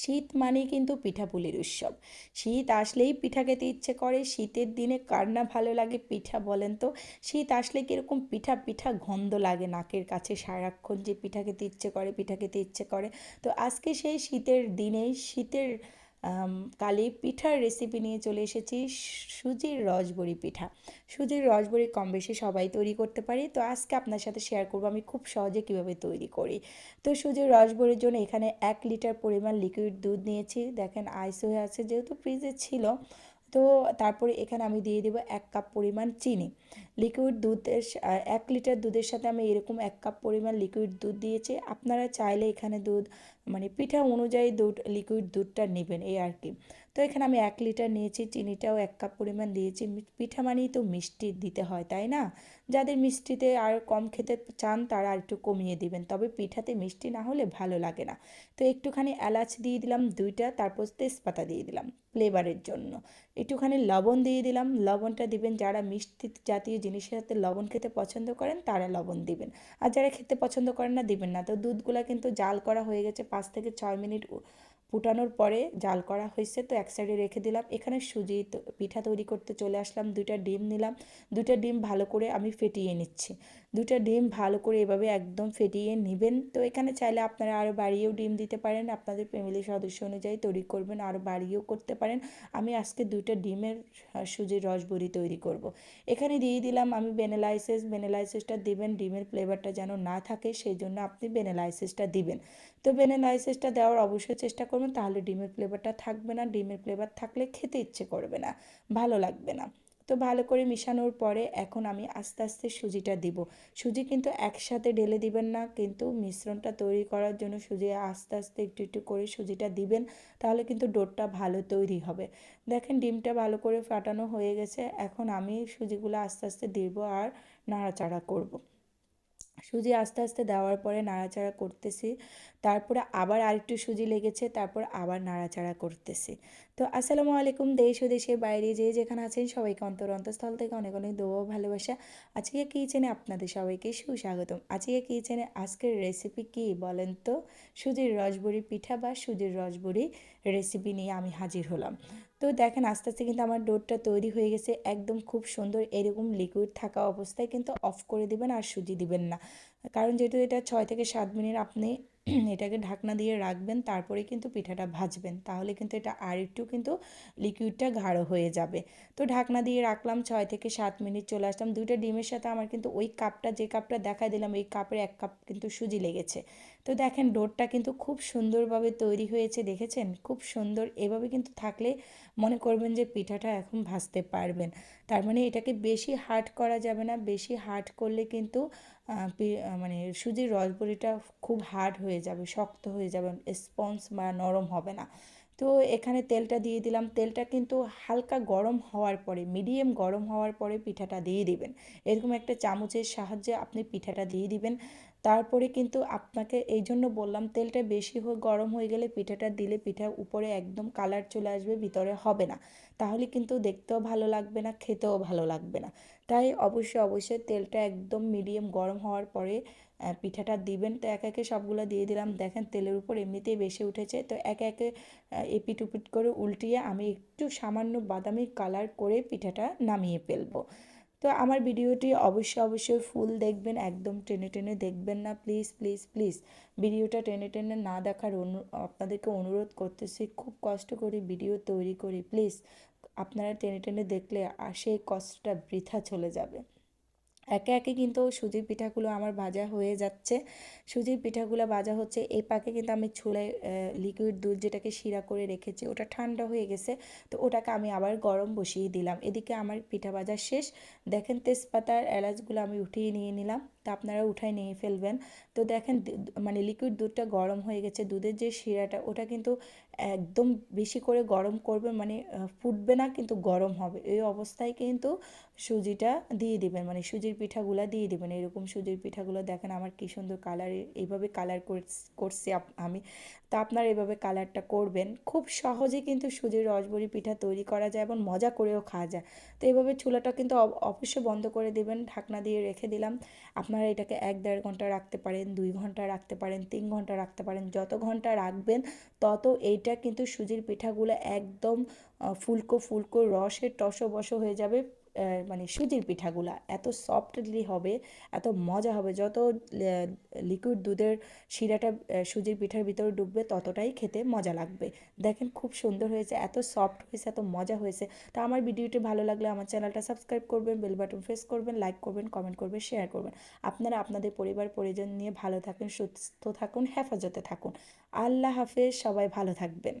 শীত মানেই কিন্তু পিঠাপুলির উৎসব। শীত আসলেই পিঠা খেতে ইচ্ছে করে, শীতের দিনে কার না ভালো লাগে পিঠা বলেন তো? শীত আসলে কীরকম পিঠা পিঠা গন্ধ লাগে, নাকের কাছে সারাক্ষণ যে পিঠা খেতে ইচ্ছে করে, পিঠা খেতে ইচ্ছে করে। তো আজকে সেই শীতের দিনে শীতের কালি পিঠার রেসিপি নিয়ে চলে এসেছি সুজির রসবড়ি পিঠা। সুজির রসবড়ি কম বেশি সবাই তৈরি করতে পারি। তো আজকে আপনার সাথে শেয়ার করব আমি খুব সহজে কীভাবে তৈরি করি। তো সুজির রসবড়ির জন্য এখানে এক লিটার পরিমাণ লিকুইড দুধ নিয়েছি। দেখেন আইস হয়ে আছে, যেহেতু ফ্রিজে ছিল তো তারপরে এখানে আমি দিয়ে দেবো এক কাপ পরিমাণ চিনি। লিকুইড দুধের এক লিটার দুধের সাথে আমি এরকম এক কাপ পরিমাণ লিকুইড দুধ দিয়েছি। আপনারা চাইলে এখানে দুধ মানে পিঠা অনুযায়ী দুধ লিকুইড দুধটা নেবেন, এই আর কি। তো এখানে আমি এক লিটার নিয়েছি, চিনিটাও এক কাপ পরিমাণ দিয়েছি। পিঠা মানেই তো মিষ্টি দিতে হয়, তাই না? যাদের মিষ্টিতে আর কম খেতে চান তারা আর একটু কমিয়ে দিবেন, তবে পিঠাতে মিষ্টি না হলে ভালো লাগে না। তো একটুখানি এলাচ দিয়ে দিলাম দুইটা, তারপর তেজপাতা দিয়ে দিলাম ফ্লেভারের জন্য। একটুখানি লবণ দিয়ে দিলাম, লবণটা দিবেন, যারা মিষ্টি জাতীয় জিনিসের সাথে লবণ খেতে পছন্দ করেন তারা লবণ দিবেন। আর যারা খেতে পছন্দ করেন না, দিবেন না। তো দুধগুলো কিন্তু জাল করা হয়ে গেছে পাঁচ থেকে ছয় মিনিট ফুটানোর পরে জাল করা হয়েছে। তো এক সাইডে রেখে দিলাম। এখানে সুজি পিঠা তৈরি করতে চলে আসলাম। দুইটা ডিম নিলাম। দুইটা ডিম ভালো করে আমি ফেটিয়ে নিচ্ছি। দুইটা ডিম ভালো করে এভাবে একদম ফেটিয়ে নেবেন। তো এখানে চাইলে আপনারা আরও বাড়িয়েও ডিম দিতে পারেন। আপনাদের ফ্যামিলির সদস্য অনুযায়ী তৈরি করবেন আরও বাড়িয়েও করতে পারেন। আমি আজকে দুইটা ডিমের সুজির রসবড়ি তৈরি করব। এখানে দিয়ে দিলাম আমি বেনেলাইসেস বেনেলাইসেসটা দিবেন। ডিমের ফ্লেভারটা যেন না থাকে, সেই জন্য আপনি বেনেলাইসেসটা দিবেন। তো বেনেলাইসেসটা দেওয়ার অবশ্যই চেষ্টা করবেন, তাহলে ডিমের ফ্লেভারটা থাকবে না, ডিমের ফ্লেভার থাকলে খেতে ইচ্ছে করবে না, ভালো লাগবে না। তো ভালো করে মিশানোর পরে এখন আমি আস্তে আস্তে সুজিটা দিব। সুজি কিন্তু একসাথে ঢেলে দিবেন না, কিন্তু মিশ্রণটা তৈরি করার জন্য সুজি আস্তে আস্তে একটু একটু করে সুজিটা দিবেন, তাহলে কিন্তু ডোরটা ভালো তৈরি হবে। দেখেন ডিমটা ভালো করে ফাটানো হয়ে গেছে, এখন আমি সুজিগুলো আস্তে আস্তে দিব আর নাড়াচাড়া করব। সুজি আস্তে আস্তে দেওয়ার পরে নাড়াচাড়া করতেছি তারপরে আবার আরেকটু সুজি লেগেছে, তারপর আবার নাড়াচাড়া করতেছি। তো আসসালামু আলাইকুম দেশ ও দেশের বাইরে যে যেখানে আছেন সবাইকে অন্তর অন্তঃস্থল থেকে অনেক অনেক দোয়া ভালোবাসা। আজকে কিচেনে আপনাদের সবাইকে সুস্বাগতম। আজকে কিচেনে আজকের রেসিপি কি বলেন তো? সুজির রসবড়ি পিঠা বা সুজির রসবড়ি রেসিপি নিয়ে আমি হাজির হলাম। তো দেখেন আস্তে আস্তে কিন্তু আমার ডোরটা তৈরি হয়ে গেছে, একদম খুব সুন্দর এরকম লিকুইড থাকা অবস্থায় কিন্তু অফ করে দিবেন আর সুজি দিবেন না। কারণ যেহেতু এটা ছয় থেকে সাত মিনিট আপনি এটাকে ঢাকনা দিয়ে রাখবেন, তারপরে কিন্তু পিঠাটা ভাজবেন। তাহলে কিন্তু এটা আর একটু কিন্তু লিকুইডটা গাঢ় হয়ে যাবে। তো ঢাকনা দিয়ে রাখলাম, ছয় থেকে সাত মিনিট চলে আসলাম। দুইটা ডিমের সাথে আমার কিন্তু ওই কাপটা, যে কাপটা দেখাই দিলাম এই কাপের এক কাপ কিন্তু সুজি লেগেছে। তো দেখেন, ডোরটা কিন্তু খুব সুন্দরভাবে তৈরি হয়েছে, দেখেছেন? খুব সুন্দর। এভাবে কিন্তু থাকলে মনে করবেন যে পিঠাটা এখন ভাজতে পারবেন। তার মানে এটাকে বেশি হার্ড করা যাবে না। বেশি হার্ড করলে কিন্তু মানে সুজির রসবড়িটা খুব হার্ড হয়ে যাবে, শক্ত হয়ে যাবে স্পঞ্জ বা নরম হবে না। তো এখানে তেলটা দিয়ে দিলাম। তেলটা কিন্তু হালকা গরম হওয়ার পরে মিডিয়াম গরম হওয়ার পরে পিঠাটা দিয়ে দিবেন। এরকম একটা চামচের সাহায্যে আপনি পিঠাটা দিয়ে দিবেন। তারপরে কিন্তু আপনাকে এই জন্য বললাম, তেলটা বেশি হয়ে গরম হয়ে গেলে পিঠাটা দিলে পিঠা উপরে একদম কালার চলে আসবে, ভিতরে হবে না। তাহলে কিন্তু দেখতেও ভালো লাগবে না, খেতেও ভালো লাগবে না। তাই অবশ্যই অবশ্যই তেলটা একদম মিডিয়াম গরম হওয়ার পরে পিঠাটা দিবেন। তো এক একে সবগুলো দিয়ে দিলাম। দেখেন তেলের উপর এমনিতেই বেশি উঠেছে। তো একে একে এপিট উপিট করে উল্টিয়ে আমি একটু সামান্য বাদামি কালার করে পিঠাটা নামিয়ে ফেলব। তো আমার ভিডিওটি অবশ্যই অবশ্যই ফুল দেখবেন, একদম টেনে টেনে দেখবেন না। প্লিজ প্লিজ প্লিজ ভিডিওটা টেনে টেনে না দেখার অনু, আপনাদেরকে অনুরোধ করতেছি, খুব কষ্ট করে ভিডিও তৈরি করি। প্লিজ আপনারা টেনে টেনে দেখলে আর সেই কষ্টটা বৃথা চলে যাবে। একে একে কিন্তু সুজির পিঠাগুলো আমার ভাজা হয়ে যাচ্ছে। সুজির পিঠাগুলো ভাজা হচ্ছে, এই পাকে কিন্তু আমি চুলায় লিকুইড দুধ যেটাকে শিরা করে রেখেছি, ওটা ঠান্ডা হয়ে গেছে, তো ওটাকে আমি আবার গরম বসিয়ে দিলাম। এদিকে আমার পিঠা ভাজা শেষ। দেখেন তেজপাতার এলাচগুলো আমি উঠিয়ে নিয়ে নিলাম, তা আপনারা উঠাই নিয়ে ফেলবেন। তো দেখেন মানে লিকুইড দুধটা গরম হয়ে গেছে, দুধের যে শিরাটা, ওটা কিন্তু একদম বেশি করে গরম করবে মানে ফুটবে না, কিন্তু গরম হবে। এই অবস্থায় কিন্তু সুজিটা দিয়ে দিবেন মানে সুজির পিঠাগুলো দিয়ে দিবেন। এরকম সুজির পিঠাগুলো দেখেন আমার কী সুন্দর কালার এইভাবে কালার করছি আমি। তো আপনারা এভাবে কালারটা করবেন। খুব সহজে কিন্তু সুজির রসবড়ি পিঠা তৈরি করা যায় এবং মজা করেও খাওয়া যায়। তো এভাবে চুলাটা কিন্তু অবশ্যই বন্ধ করে দেবেন, ঢাকনা দিয়ে রেখে দিলাম। আপনারা এটাকে এক দেড় ঘণ্টা রাখতে পারেন, দুই ঘণ্টা রাখতে পারেন, তিন ঘণ্টা রাখতে পারেন, যত ঘণ্টা রাখবেন তত এইটা কিন্তু সুজির পিঠাগুলো একদম ফুলকো ফুলকো রসের টসো বসো হয়ে যাবে। মানে সুজির পিঠাগুলা এত সফটলি হবে, এত মজা হবে, যত লিকুইড দুধের শিরাটা সুজির পিঠার ভিতরে ডুববে ততটাই খেতে মজা লাগবে। দেখেন খুব সুন্দর হয়েছে, এত সফট হয়েছে, এত মজা হয়েছে। তো আমার ভিডিওটি ভালো লাগলে আমার চ্যানেলটা সাবস্ক্রাইব করবেন বেল বাটন প্রেস করবেন লাইক করবেন কমেন্ট করবেন শেয়ার করবেন। আপনারা আপনাদের পরিবার, পরিজন নিয়ে ভালো থাকুন, সুস্থ থাকুন, হেফাজতে থাকুন। আল্লাহ হাফেজ, সবাই ভালো থাকবেন।